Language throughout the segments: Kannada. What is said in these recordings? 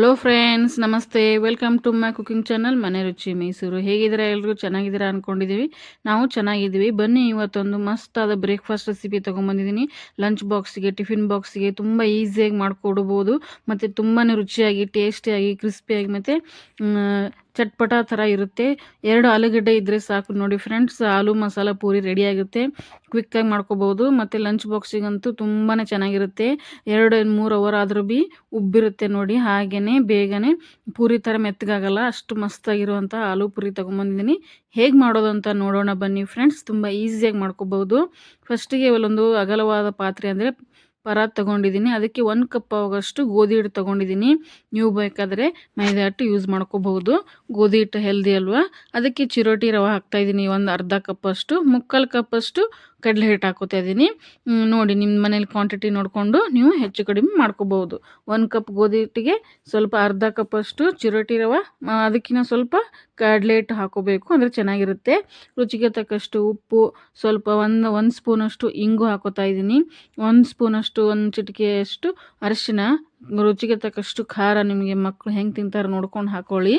ಹಲೋ ಫ್ರೆಂಡ್ಸ್ ನಮಸ್ತೆ welcome to my cooking channel Mane Ruchi Mysuru ಹೇಗಿದ್ದೀರಾ ಎಲ್ಲರೂ ಚೆನ್ನಾಗಿದ್ದೀರಾ ಅಂದ್ಕೊಂಡಿದ್ದೀವಿ ನಾವು ಚೆನ್ನಾಗಿದ್ದೀವಿ. ಬನ್ನಿ, ಇವತ್ತೊಂದು ಮಸ್ತಾದ ಬ್ರೇಕ್ಫಾಸ್ಟ್ ರೆಸಿಪಿ ತೊಗೊಂಬಂದಿದ್ದೀನಿ ಲಂಚ್ ಬಾಕ್ಸಿಗೆ ಟಿಫಿನ್ ಬಾಕ್ಸಿಗೆ ತುಂಬ ಈಸಿಯಾಗಿ ಮಾಡಿಕೊಡ್ಬೋದು. ಮತ್ತು ತುಂಬಾ ರುಚಿಯಾಗಿ ಟೇಸ್ಟಿಯಾಗಿ ಕ್ರಿಸ್ಪಿಯಾಗಿ ಮತ್ತು ಚಟ್ಪಟ ಥರ ಇರುತ್ತೆ. ಎರಡು ಆಲೂಗಡ್ಡೆ ಇದ್ದರೆ ಸಾಕು. ನೋಡಿ ಫ್ರೆಂಡ್ಸ್ ಆಲೂ ಮಸಾಲ ಪೂರಿ ರೆಡಿಯಾಗುತ್ತೆ ಕ್ವಿಕ್ಕಾಗಿ ಮಾಡ್ಕೋಬೋದು. ಮತ್ತು ಲಂಚ್ ಬಾಕ್ಸಿಗಂತೂ ತುಂಬಾ ಚೆನ್ನಾಗಿರುತ್ತೆ. ಎರಡು, ಮೂರು ಅವರ್ ಆದರೂ ಭೀ ಉಬ್ಬಿರುತ್ತೆ ನೋಡಿ. ಹಾಗೆಯೇ ಬೇಗನೆ ಪೂರಿ ಥರ ಮೆತ್ತಗಾಗಲ್ಲ. ಅಷ್ಟು ಮಸ್ತಾಗಿರುವಂಥ ಆಲೂ ಪೂರಿ ತೊಗೊಂಬಂದಿದ್ದೀನಿ. ಹೇಗೆ ಮಾಡೋದು ಅಂತ ನೋಡೋಣ ಬನ್ನಿ ಫ್ರೆಂಡ್ಸ್ ತುಂಬ ಈಸಿಯಾಗಿ ಮಾಡ್ಕೋಬೋದು. ಫಸ್ಟಿಗೆ ಒಂದು ಅಗಲವಾದ ಪಾತ್ರೆ ಅಂದರೆ ಪರಾತ್ ತೊಗೊಂಡಿದ್ದೀನಿ. ಅದಕ್ಕೆ ಒಂದು ಕಪ್ ಆಗೋಷ್ಟು ಗೋಧಿ ಹಿಟ್ಟು ತೊಗೊಂಡಿದ್ದೀನಿ. ನೀವು ಬೇಕಾದರೆ ಮೈದಾ ಹಿಟ್ಟು ಯೂಸ್ ಮಾಡ್ಕೋಬಹುದು. ಗೋಧಿ ಹಿಟ್ಟು ಹೆಲ್ದಿ ಅಲ್ವಾ? ಅದಕ್ಕೆ ಚಿರೋಟಿ ರವೆ ಹಾಕ್ತಾಯಿದ್ದೀನಿ ಒಂದು ಅರ್ಧ ಕಪ್ಪಷ್ಟು ಮುಕ್ಕಾಲು ಕಪ್ಪಷ್ಟು ಕಡಲೆ ಹಿಟ್ಟು ಹಾಕೋತಾ ಇದ್ದೀನಿ. ನೋಡಿ ನಿಮ್ಮ ಮನೇಲಿ ಕ್ವಾಂಟಿಟಿ ನೋಡಿಕೊಂಡು ನೀವು ಹೆಚ್ಚು ಕಡಿಮೆ ಮಾಡ್ಕೋಬೋದು ಒಂದು ಕಪ್ ಗೋಧಿ ಹಿಟ್ಟಿಗೆ ಸ್ವಲ್ಪ ಅರ್ಧ ಕಪ್ಪಷ್ಟು ಚಿರೋಟಿ ರವೆ ಅದಕ್ಕಿಂತ ಸ್ವಲ್ಪ ಕಡಲೆ ಹಿಟ್ಟು ಹಾಕೋಬೇಕು, ಅಂದರೆ ಚೆನ್ನಾಗಿರುತ್ತೆ. ರುಚಿಗೆ ತಕ್ಕಷ್ಟು ಉಪ್ಪು, ಸ್ವಲ್ಪ ಒಂದು ಒಂದು ಸ್ಪೂನಷ್ಟು ಇಂಗು ಹಾಕೋತಾ ಇದ್ದೀನಿ. ಒಂದು ಸ್ಪೂನಷ್ಟು ಒಂದು ಚಿಟಿಕೆಯಷ್ಟು ಅರಿಶಿನ, ರುಚಿಗೆ ತಕ್ಕಷ್ಟು ಖಾರ ನಿಮಗೆ ಮಕ್ಕಳು ಹೆಂಗೆ ತಿಂತಾರೆ ನೋಡ್ಕೊಂಡು ಹಾಕೊಳ್ಳಿ.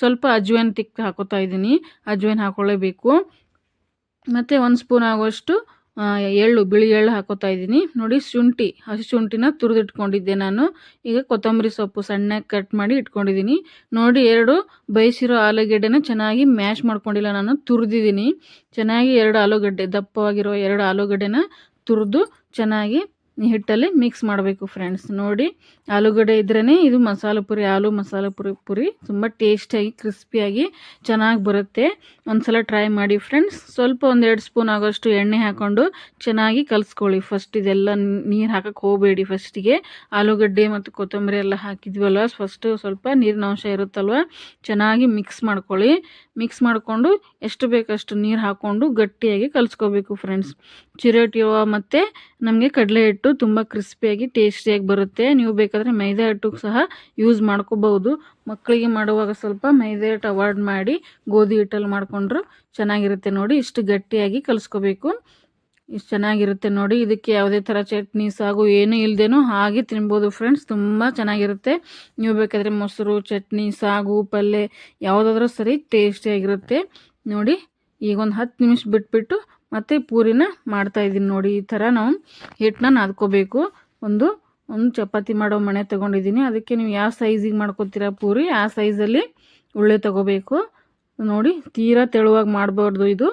ಸ್ವಲ್ಪ ಅಜ್ವೈನ್ ತಿಕ್ಕ ಹಾಕೋತಾ ಇದ್ದೀನಿ. ಅಜ್ವೈನ್ ಹಾಕೊಳ್ಳೇಬೇಕು. ಮತ್ತು ಒಂದು ಸ್ಪೂನ್ ಆಗುವಷ್ಟು ಎಳ್ಳು, ಬಿಳಿ ಎಳ್ಳು ಹಾಕೋತಾ ಇದ್ದೀನಿ. ನೋಡಿ, ಶುಂಠಿ, ಹಸಿ ಶುಂಠಿನ ತುರಿದಿಟ್ಕೊಂಡಿದ್ದೆ ನಾನು. ಈಗ ಕೊತ್ತಂಬರಿ ಸೊಪ್ಪು ಸಣ್ಣಗೆ ಕಟ್ ಮಾಡಿ ಇಟ್ಕೊಂಡಿದ್ದೀನಿ. ನೋಡಿ, ಎರಡು ಬಯಸಿರೋ ಆಲೂಗಡ್ಡೆನ ಚೆನ್ನಾಗಿ ಮ್ಯಾಶ್ ಮಾಡ್ಕೊಂಡಿಲ್ಲ ನಾನು, ತುರಿದಿದ್ದೀನಿ. ಚೆನ್ನಾಗಿ ಎರಡು ಆಲೂಗಡ್ಡೆ, ದಪ್ಪವಾಗಿರೋ ಎರಡು ಆಲೂಗಡ್ಡೆನ ತುರಿದು ಚೆನ್ನಾಗಿ ಹಿಟ್ಟಲ್ಲಿ ಮಿಕ್ಸ್ ಮಾಡಬೇಕು ಫ್ರೆಂಡ್ಸ್ ನೋಡಿ, ಆಲೂಗಡ್ಡೆ ಇದ್ರೇ ಇದು ಮಸಾಲೆ ಪುರಿ, ಆಲೂ ಮಸಾಲೆ ಪುರಿ ಪುರಿ. ತುಂಬ ಟೇಸ್ಟಿಯಾಗಿ ಕ್ರಿಸ್ಪಿಯಾಗಿ ಚೆನ್ನಾಗಿ ಬರುತ್ತೆ. ಒಂದ್ಸಲ ಟ್ರೈ ಮಾಡಿ ಫ್ರೆಂಡ್ಸ್ ಸ್ವಲ್ಪ ಒಂದೆರಡು ಸ್ಪೂನ್ ಆಗೋಷ್ಟು ಎಣ್ಣೆ ಹಾಕ್ಕೊಂಡು ಚೆನ್ನಾಗಿ ಕಲಿಸ್ಕೊಳ್ಳಿ. ಫಸ್ಟ್ ಇದೆಲ್ಲ ನೀರು ಹಾಕಕ್ಕೆ ಹೋಗಬೇಡಿ ಫಸ್ಟಿಗೆ ಆಲೂಗಡ್ಡೆ ಮತ್ತು ಕೊತ್ತಂಬರಿ ಎಲ್ಲ ಹಾಕಿದ್ವಲ್ಲ ಫಸ್ಟು ಸ್ವಲ್ಪ ನೀರಿನ ಅಂಶ ಇರುತ್ತಲ್ವ? ಚೆನ್ನಾಗಿ ಮಿಕ್ಸ್ ಮಾಡ್ಕೊಳ್ಳಿ. ಮಿಕ್ಸ್ ಮಾಡಿಕೊಂಡು ಎಷ್ಟು ಬೇಕಷ್ಟು ನೀರು ಹಾಕ್ಕೊಂಡು ಗಟ್ಟಿಯಾಗಿ ಕಲಿಸ್ಕೋಬೇಕು ಫ್ರೆಂಡ್ಸ್ ಚಿರೋಟಿ ಮತ್ತು ನಮಗೆ ಕಡಲೆ ಹಿಟ್ಟು ತುಂಬ ಕ್ರಿಸ್ಪಿಯಾಗಿ ಟೇಸ್ಟಿಯಾಗಿ ಬರುತ್ತೆ. ನೀವು ಬೇಕಾದರೆ ಮೈದಾ ಹಿಟ್ಟು ಸಹ ಯೂಸ್ ಮಾಡ್ಕೋಬಹುದು. ಮಕ್ಕಳಿಗೆ ಮಾಡುವಾಗ ಸ್ವಲ್ಪ ಮೈದಾ ಹಿಟ್ಟು ಅವಾಯ್ಡ್ ಮಾಡಿ ಗೋಧಿ ಹಿಟ್ಟಲ್ಲಿ ಮಾಡಿಕೊಂಡ್ರು ಚೆನ್ನಾಗಿರುತ್ತೆ ನೋಡಿ. ಇಷ್ಟು ಗಟ್ಟಿಯಾಗಿ ಕಲಿಸ್ಕೋಬೇಕು. ಇಷ್ಟು ಚೆನ್ನಾಗಿರುತ್ತೆ ನೋಡಿ. ಇದಕ್ಕೆ ಯಾವುದೇ ಥರ ಚಟ್ನಿ, ಸಾಗು ಏನೂ ಇಲ್ಲದೇನೋ ಹಾಗೆ ತಿನ್ಬೋದು ಫ್ರೆಂಡ್ಸ್ ತುಂಬ ಚೆನ್ನಾಗಿರುತ್ತೆ. ನೀವು ಬೇಕಾದರೆ ಮೊಸರು, ಚಟ್ನಿ, ಸಾಗು ಪಲ್ಯ ಯಾವುದಾದ್ರೂ ಸರಿ ಟೇಸ್ಟಿಯಾಗಿರುತ್ತೆ ನೋಡಿ ಈಗ ಒಂದು ಹತ್ತು ನಿಮಿಷ ಬಿಟ್ಬಿಟ್ಟು ಮತ್ತು ಪೂರಿನ ಮಾಡ್ತಾಯಿದ್ದೀನಿ ನೋಡಿ, ಈ ಥರ ನಾವು ಹಿಟ್ಟನ್ನ ನಾದ್ಕೋಬೇಕು. ಒಂದು ಒಂದು ಚಪಾತಿ ಮಾಡೋ ಮಣೆ ತೊಗೊಂಡಿದ್ದೀನಿ. ಅದಕ್ಕೆ ನೀವು ಯಾವ ಸೈಜಿಗೆ ಮಾಡ್ಕೊತೀರ ಪೂರಿ, ಆ ಸೈಜಲ್ಲಿ ಉಳ್ಳೆ ತೊಗೋಬೇಕು. ನೋಡಿ, ತೀರಾ ತೆಳುವಾಗಿ ಮಾಡಬಾರ್ದು ಇದು.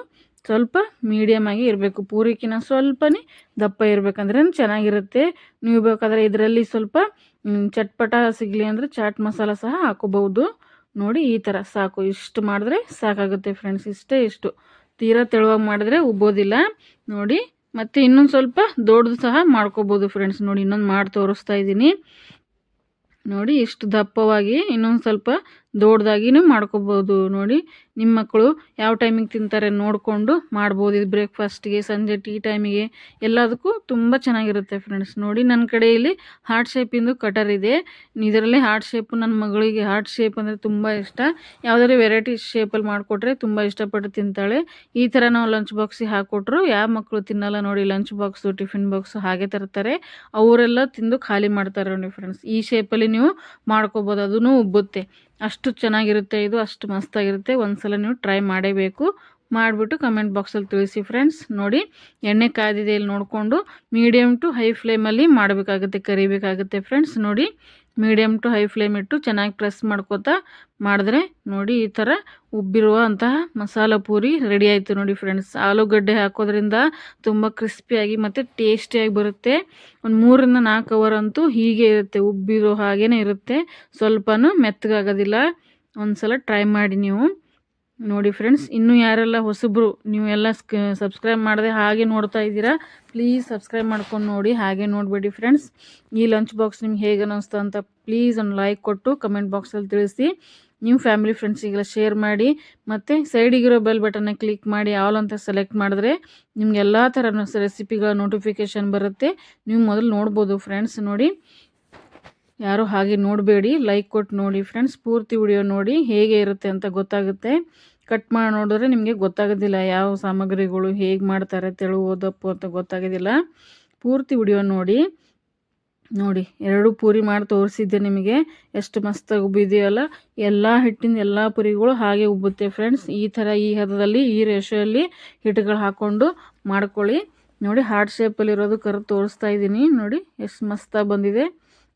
ಸ್ವಲ್ಪ ಮೀಡಿಯಮಾಗಿ ಇರಬೇಕು. ಪೂರಿಕಿನ ಸ್ವಲ್ಪನೇ ದಪ್ಪ ಇರಬೇಕಂದ್ರೆ ಚೆನ್ನಾಗಿರುತ್ತೆ. ನೀವು ಬೇಕಾದರೆ ಇದರಲ್ಲಿ ಸ್ವಲ್ಪ ಚಟ್ಪಟ ಸಿಗಲಿ ಅಂದರೆ ಚಾಟ್ ಮಸಾಲ ಸಹ ಹಾಕೋಬಹುದು. ನೋಡಿ, ಈ ಥರ ಸಾಕು. ಇಷ್ಟು ಮಾಡಿದ್ರೆ ಸಾಕಾಗುತ್ತೆ ಫ್ರೆಂಡ್ಸ್, ಇಷ್ಟೇ ಇಷ್ಟು. ತೀರಾ ತೆಳುವಾಗಿ ಮಾಡಿದ್ರೆ ಉಬ್ಬೋದಿಲ್ಲ ನೋಡಿ, ಮತ್ತು ಇನ್ನೊಂದು ಸ್ವಲ್ಪ ದೊಡ್ಡದು ಸಹ ಮಾಡ್ಕೋಬೋದು ಫ್ರೆಂಡ್ಸ್ ನೋಡಿ, ಇನ್ನೊಂದು ಮಾಡಿ ತೋರಿಸ್ತಾ ಇದ್ದೀನಿ. ನೋಡಿ, ಇಷ್ಟು ದಪ್ಪವಾಗಿ ಇನ್ನೊಂದು ಸ್ವಲ್ಪ ದೊಡ್ಡದಾಗಿನೂ ಮಾಡ್ಕೋಬೋದು ನೋಡಿ. ನಿಮ್ಮ ಮಕ್ಕಳು ಯಾವ ಟೈಮಿಗೆ ತಿಂತಾರೆ ನೋಡಿಕೊಂಡು ಮಾಡ್ಬೋದು. ಇದು ಬ್ರೇಕ್ಫಾಸ್ಟಿಗೆ ಸಂಜೆ ಟೀ ಟೈಮಿಗೆ ಎಲ್ಲದಕ್ಕೂ ತುಂಬ ಚೆನ್ನಾಗಿರುತ್ತೆ ಫ್ರೆಂಡ್ಸ್ ನೋಡಿ ನನ್ನ ಕಡೆ ಇಲ್ಲಿ ಹಾರ್ಟ್ ಶೇಪಿಂದು ಕಟರ್ ಇದೆ. ಇದರಲ್ಲಿ ಹಾರ್ಟ್ ಶೇಪ್ ನನ್ನ ಮಗಳಿಗೆ ಹಾರ್ಟ್ ಶೇಪ್ ಅಂದರೆ ತುಂಬ ಇಷ್ಟ. ಯಾವುದಾದ್ರು ವೆರೈಟಿ ಶೇಪಲ್ಲಿ ಮಾಡಿಕೊಟ್ರೆ ತುಂಬ ಇಷ್ಟಪಟ್ಟು ತಿಂತಾಳೆ. ಈ ಥರ ನಾವು ಲಂಚ್ ಬಾಕ್ಸಿಗೆ ಹಾಕ್ಕೊಟ್ರು ಯಾವ ಮಕ್ಕಳು ತಿನ್ನಲ್ಲ ನೋಡಿ ಲಂಚ್ ಬಾಕ್ಸು ಟಿಫಿನ್ ಬಾಕ್ಸು ಹಾಗೆ ತರ್ತಾರೆ. ಅವರೆಲ್ಲ ತಿಂದು ಖಾಲಿ ಮಾಡ್ತಾರೆ ನೋಡಿ ಫ್ರೆಂಡ್ಸ್ ಈ ಶೇಪಲ್ಲಿ ನೀವು ಮಾಡ್ಕೋಬೋದು ಅದೂ ಉಬ್ಬುತ್ತೆ. ಅಷ್ಟು ಚೆನ್ನಾಗಿರುತ್ತೆ ಇದು, ಅಷ್ಟು ಮಸ್ತಾಗಿರುತ್ತೆ. ಒಂದು ಸಲ ನೀವು ಟ್ರೈ ಮಾಡೇಬೇಕು. ಮಾಡಿಬಿಟ್ಟು ಕಮೆಂಟ್ ಬಾಕ್ಸಲ್ಲಿ ತಿಳಿಸಿ ಫ್ರೆಂಡ್ಸ್ ನೋಡಿ, ಎಣ್ಣೆ ಕಾದಿದೆ ಇಲ್ಲಿ ನೋಡಿಕೊಂಡು ಮೀಡಿಯಮ್ ಟು ಹೈ ಫ್ಲೇಮಲ್ಲಿ ಮಾಡಬೇಕಾಗುತ್ತೆ, ಕರಿಬೇಕಾಗುತ್ತೆ ಫ್ರೆಂಡ್ಸ್ ನೋಡಿ ಮೀಡಿಯಮ್ ಟು ಹೈ ಫ್ಲೇಮ್ ಇಟ್ಟು ಚೆನ್ನಾಗಿ ಪ್ರೆಸ್ ಮಾಡ್ಕೋತಾ ಮಾಡಿದ್ರೆ ನೋಡಿ ಈ ಥರ ಉಬ್ಬಿರುವಂತಹ ಮಸಾಲ ಪೂರಿ ರೆಡಿ ಆಯಿತು ನೋಡಿ ಫ್ರೆಂಡ್ಸ್. ಆಲೂಗಡ್ಡೆ ಹಾಕೋದ್ರಿಂದ ತುಂಬ ಕ್ರಿಸ್ಪಿಯಾಗಿ ಮತ್ತು ಟೇಸ್ಟಿಯಾಗಿ ಬರುತ್ತೆ. ಒಂದು ಮೂರರಿಂದ ನಾಲ್ಕು ಅವರ್ ಅಂತೂ ಹೀಗೆ ಇರುತ್ತೆ, ಉಬ್ಬಿರೋ ಹಾಗೇ ಇರುತ್ತೆ. ಸ್ವಲ್ಪನೂ ಮೆತ್ತಗಾಗೋದಿಲ್ಲ. ಒಂದು ಸಲ ಟ್ರೈ ಮಾಡಿ ನೀವು. ನೋಡಿ ಫ್ರೆಂಡ್ಸ್ ಇನ್ನೂ ಯಾರೆಲ್ಲ ಹೊಸಬ್ರು, ನೀವು ಎಲ್ಲ ಸಬ್ಸ್ಕ್ರೈಬ್ ಮಾಡದೆ ಹಾಗೆ ನೋಡ್ತಾ ಇದ್ದೀರಾ ಪ್ಲೀಸ್ ಸಬ್ಸ್ಕ್ರೈಬ್ ಮಾಡ್ಕೊಂಡು ನೋಡಿ, ಹಾಗೆ ನೋಡಬೇಡಿ ಫ್ರೆಂಡ್ಸ್ ಈ ಲಂಚ್ ಬಾಕ್ಸ್ ನಿಮ್ಗೆ ಹೇಗೆ ಅನ್ನಿಸ್ತು ಅಂತ ಪ್ಲೀಸ್ ಒಂದು ಲೈಕ್ ಕೊಟ್ಟು ಕಮೆಂಟ್ ಬಾಕ್ಸಲ್ಲಿ ತಿಳಿಸಿ. ನೀವು ಫ್ಯಾಮಿಲಿ ಫ್ರೆಂಡ್ಸಿಗೆಲ್ಲ ಶೇರ್ ಮಾಡಿ, ಮತ್ತು ಸೈಡಿಗಿರೋ ಬೆಲ್ ಬಟನ್ನ ಕ್ಲಿಕ್ ಮಾಡಿ ಆಲ್ ಅಂತ ಸೆಲೆಕ್ಟ್ ಮಾಡಿದ್ರೆ ನಿಮ್ಗೆ ಎಲ್ಲ ಥರ ರೆಸಿಪಿಗಳ ನೋಟಿಫಿಕೇಷನ್ ಬರುತ್ತೆ. ನೀವು ಮೊದಲು ನೋಡ್ಬೋದು ಫ್ರೆಂಡ್ಸ್ ನೋಡಿ. ಯಾರು ಹಾಗೆ ನೋಡಬೇಡಿ ಲೈಕ್ ಕೊಟ್ಟು ನೋಡಿ ಫ್ರೆಂಡ್ಸ್ ಪೂರ್ತಿ ವಿಡಿಯೋ ನೋಡಿ ಹೇಗೆ ಇರುತ್ತೆ ಅಂತ ಗೊತ್ತಾಗುತ್ತೆ. ಕಟ್ ಮಾಡಿ ನೋಡಿದ್ರೆ ನಿಮಗೆ ಗೊತ್ತಾಗೋದಿಲ್ಲ ಯಾವ ಸಾಮಗ್ರಿಗಳು ಹೇಗೆ ಮಾಡ್ತಾರೆ ತೆಳು ಓದಪ್ಪು ಅಂತ ಗೊತ್ತಾಗೋದಿಲ್ಲ. ಪೂರ್ತಿ ವಿಡಿಯೋ ನೋಡಿ. ನೋಡಿ, ಎರಡು ಪೂರಿ ಮಾಡಿ ತೋರಿಸಿದ್ದೆ ನಿಮಗೆ. ಎಷ್ಟು ಮಸ್ತಾಗಿ ಉಬ್ಬಿದೆಯಲ್ಲ ಎಲ್ಲ ಹಿಟ್ಟಿನ ಎಲ್ಲ ಪುರಿಗಳು ಹಾಗೆ ಉಬ್ಬುತ್ತೆ ಫ್ರೆಂಡ್ಸ್ ಈ ಥರ ಈ ಹದದಲ್ಲಿ, ಈ ರೇಷಿಯಲ್ಲಿ ಹಿಟ್ಟುಗಳು ಹಾಕ್ಕೊಂಡು ಮಾಡ್ಕೊಳ್ಳಿ. ನೋಡಿ ಹಾರ್ಟ್ ಶೇಪಲ್ಲಿರೋದು ಕರೆದು ತೋರಿಸ್ತಾ ಇದ್ದೀನಿ. ನೋಡಿ, ಎಷ್ಟು ಮಸ್ತಾಗಿ ಬಂದಿದೆ.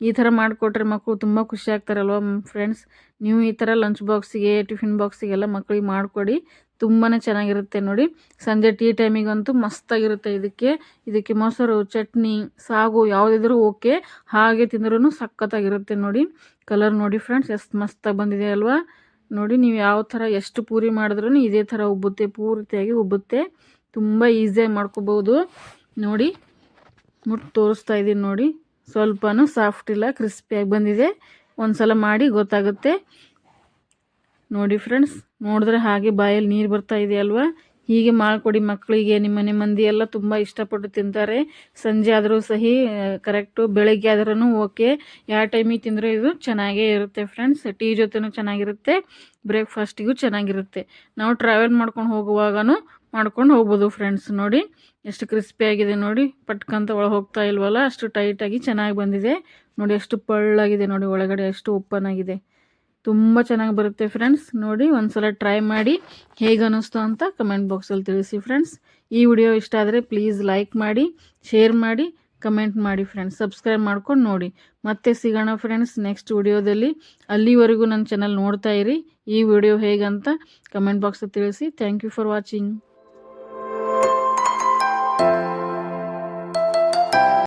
ಈ ಥರ ಮಾಡಿಕೊಟ್ರೆ ಮಕ್ಕಳು ತುಂಬ ಖುಷಿ ಆಗ್ತಾರಲ್ವ ಫ್ರೆಂಡ್ಸ್ ನೀವು ಈ ಥರ ಲಂಚ್ ಬಾಕ್ಸಿಗೆ ಟಿಫಿನ್ ಬಾಕ್ಸಿಗೆಲ್ಲ ಮಕ್ಕಳಿಗೆ ಮಾಡಿಕೊಡಿ ತುಂಬಾ ಚೆನ್ನಾಗಿರುತ್ತೆ ನೋಡಿ. ಸಂಜೆ ಟೀ ಟೈಮಿಗಂತೂ ಮಸ್ತಾಗಿರುತ್ತೆ ಇದಕ್ಕೆ. ಇದಕ್ಕೆ ಮೊಸರು, ಚಟ್ನಿ, ಸಾಗು ಯಾವುದಿದ್ರೂ ಓಕೆ ಹಾಗೆ ತಿಂದ್ರೂ ಸಖತ್ತಾಗಿರುತ್ತೆ ನೋಡಿ. ಕಲರ್ ನೋಡಿ ಫ್ರೆಂಡ್ಸ್ ಎಷ್ಟು ಮಸ್ತಾಗಿ ಬಂದಿದೆ ಅಲ್ವಾ? ನೋಡಿ ನೀವು ಯಾವ ಥರ ಎಷ್ಟು ಪೂರಿ ಮಾಡಿದ್ರೂ ಇದೇ ಥರ ಉಬ್ಬುತ್ತೆ, ಪೂರ್ತಿಯಾಗಿ ಉಬ್ಬುತ್ತೆ. ತುಂಬ ಈಸಿಯಾಗಿ ಮಾಡ್ಕೋಬೋದು. ನೋಡಿ, ಮುಟ್ಟು ತೋರಿಸ್ತಾ ಇದ್ದೀನಿ ನೋಡಿ. ಸ್ವಲ್ಪನೂ ಸಾಫ್ಟ್ ಇಲ್ಲ ಕ್ರಿಸ್ಪಿಯಾಗಿ ಬಂದಿದೆ. ಒಂದು ಸಲ ಮಾಡಿ ಗೊತ್ತಾಗುತ್ತೆ. ನೋಡಿ ಫ್ರೆಂಡ್ಸ್ ನೋಡಿದ್ರೆ ಹಾಗೆ ಬಾಯಲ್ಲಿ ನೀರು ಬರ್ತಾ ಇದೆ ಅಲ್ವಾ? ಹೀಗೆ ಮಾಡಿಕೊಡಿ ಮಕ್ಕಳಿಗೆ ನಿಮ್ಮನೆ ಮಂದಿ ಎಲ್ಲ ತುಂಬ ಇಷ್ಟಪಟ್ಟು ತಿಂತಾರೆ. ಸಂಜೆ ಆದರೂ ಸಹಿ ಕರೆಕ್ಟು ಬೆಳಗ್ಗೆ ಆದ್ರೂ ಓಕೆ ಯಾವ ಟೈಮಿಗೆ ತಿಂದರೂ ಇದು ಚೆನ್ನಾಗೇ ಇರುತ್ತೆ ಫ್ರೆಂಡ್ಸ್ ಟೀ ಜೊತೆನೂ ಚೆನ್ನಾಗಿರುತ್ತೆ ಬ್ರೇಕ್ಫಾಸ್ಟಿಗೂ ಚೆನ್ನಾಗಿರುತ್ತೆ. ನಾವು ಟ್ರಾವೆಲ್ ಮಾಡ್ಕೊಂಡು ಹೋಗುವಾಗನೂ ಮಾಡ್ಕೊಂಡು ಹೋಗ್ಬೋದು ಫ್ರೆಂಡ್ಸ್ ನೋಡಿ. ಎಷ್ಟು ಕ್ರಿಸ್ಪಿಯಾಗಿದೆ ನೋಡಿ. ಪಟ್ಕಂತ ಒಳಗೆ ಹೋಗ್ತಾ ಇಲ್ವಲ್ಲ, ಅಷ್ಟು ಟೈಟಾಗಿ ಚೆನ್ನಾಗಿ ಬಂದಿದೆ. ನೋಡಿ ಎಷ್ಟು ಪಳ್ಳಾಗಿದೆ ನೋಡಿ ಒಳಗಡೆ ಎಷ್ಟು ಓಪನ್ ಆಗಿದೆ. ತುಂಬ ಚೆನ್ನಾಗಿ ಬರುತ್ತೆ ಫ್ರೆಂಡ್ಸ್ ನೋಡಿ. ಒಂದ್ಸಲ ಟ್ರೈ ಮಾಡಿ ಹೇಗೆ ಅನ್ನಿಸ್ತು ಅಂತ ಕಮೆಂಟ್ ಬಾಕ್ಸಲ್ಲಿ ತಿಳಿಸಿ ಫ್ರೆಂಡ್ಸ್ ಈ ವಿಡಿಯೋ ಇಷ್ಟ ಆದರೆ ಪ್ಲೀಸ್ ಲೈಕ್ ಮಾಡಿ ಶೇರ್ ಮಾಡಿ ಕಮೆಂಟ್ ಮಾಡಿ ಫ್ರೆಂಡ್ಸ್ ಸಬ್ಸ್ಕ್ರೈಬ್ ಮಾಡ್ಕೊಂಡು ನೋಡಿ. ಮತ್ತೆ ಸಿಗೋಣ ಫ್ರೆಂಡ್ಸ್ ನೆಕ್ಸ್ಟ್ ವಿಡಿಯೋದಲ್ಲಿ ಅಲ್ಲಿವರೆಗೂ ನನ್ನ ಚಾನಲ್ ನೋಡ್ತಾ ಇರಿ. ಈ ವಿಡಿಯೋ ಹೇಗಂತ ಕಮೆಂಟ್ ಬಾಕ್ಸಲ್ಲಿ ತಿಳಿಸಿ. Thank you for watching